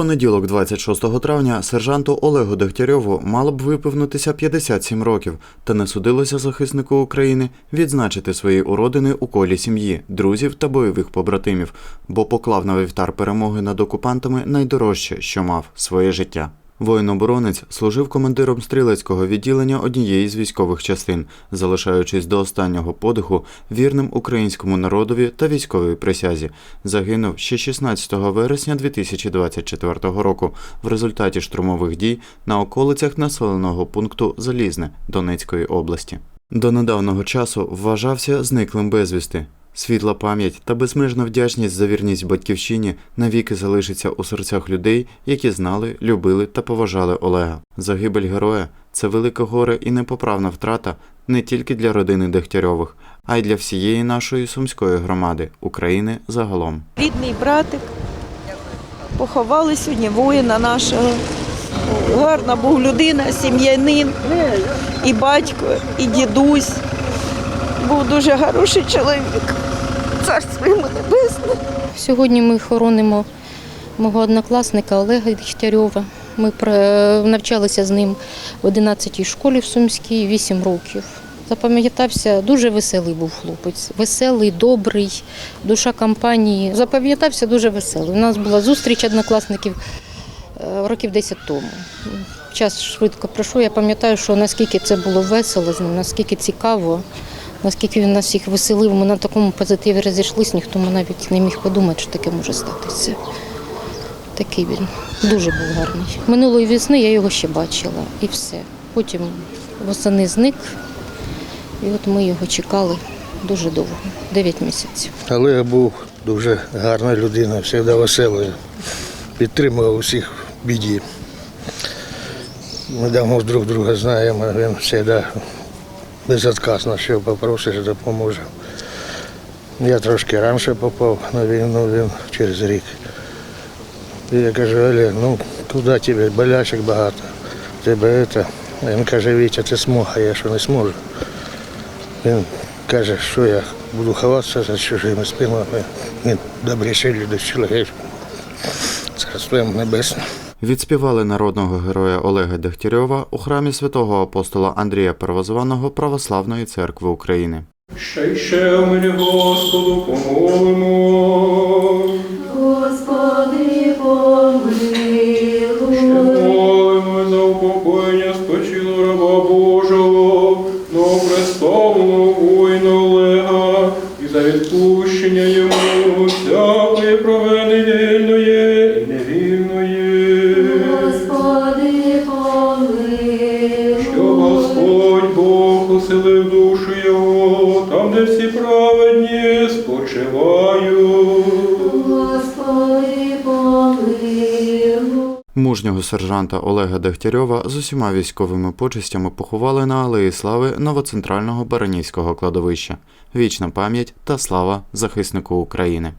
понеділок, 26 травня, сержанту Олегу Дегтярьову мало б виповнитися 57 років, та не судилося захиснику України відзначити свої уродини у колі сім'ї, друзів та бойових побратимів, бо поклав на вівтар перемоги над окупантами найдорожче, що мав своє життя. Воїн-оборонець служив командиром стрілецького відділення однієї з військових частин, залишаючись до останнього подиху вірним українському народові та військовій присязі. Загинув ще 16 вересня 2024 року в результаті штурмових дій на околицях населеного пункту Залізне Донецької області. До недавнього часу вважався зниклим безвісти. Світла пам'ять та безмежна вдячність за вірність батьківщині навіки залишиться у серцях людей, які знали, любили та поважали Олега. Загибель героя це велике горе і непоправна втрата не тільки для родини Дегтярьових, а й для всієї нашої сумської громади України загалом. Рідний братик. Поховали сьогодні воїна нашого. Гарна був людина, сім'янин, і батько, і дідусь. Був дуже хороший чоловік. Царство йому небесне. Сьогодні ми хоронимо мого однокласника Олега Дегтярьова. Ми навчалися з ним в 11-й школі в Сумській 8 років. Запам'ятався, дуже веселий був хлопець. Веселий, добрий, душа компанії. Запам'ятався дуже веселий. У нас була зустріч однокласників е, років 10 тому. Час швидко пройшов. Я пам'ятаю, що наскільки це було весело з ним, наскільки цікаво, наскільки він нас всіх веселив. Ми на такому позитиві розійшлися, ніхто навіть не міг подумати, що таке може статися. Такий він дуже був гарний. Минулої весни я його ще бачила і все. Потім восени зник, і от ми його чекали дуже довго 9 місяців. Олег був дуже гарна людина, завжди веселий. Підтримував усіх в біді. Ми давно друг друга знаємо, він завжди безотказно, що попросиш, допоможе. Я трошки раніше попав на війну, він через рік. І я кажу, Олег, ну куди тебе, болячок багато, тебе це. Він каже, Вітя, ти змог, а я що не зможу. Він каже, що я буду ховатися за чужими спинами. Він добріший люди чоловік. Царство небесне. Відспівали народного героя Олега Дегтярьова у храмі святого апостола Андрія Первозваного Православної церкви України. Ще й ще мені Господу помолимо. Господи, помилуй. Ще молимо за упокоєння спочило раба Божого, новопредставленого воїна Олега, і за відпущення йому всякої провини вільної і невільної. Душу його, там, де всі праведні спочивають. Господи, помилуй. Мужнього сержанта Олега Дегтярьова з усіма військовими почестями поховали на Алеї Слави новоцентрального Баранівського кладовища. Вічна пам'ять та слава захиснику України.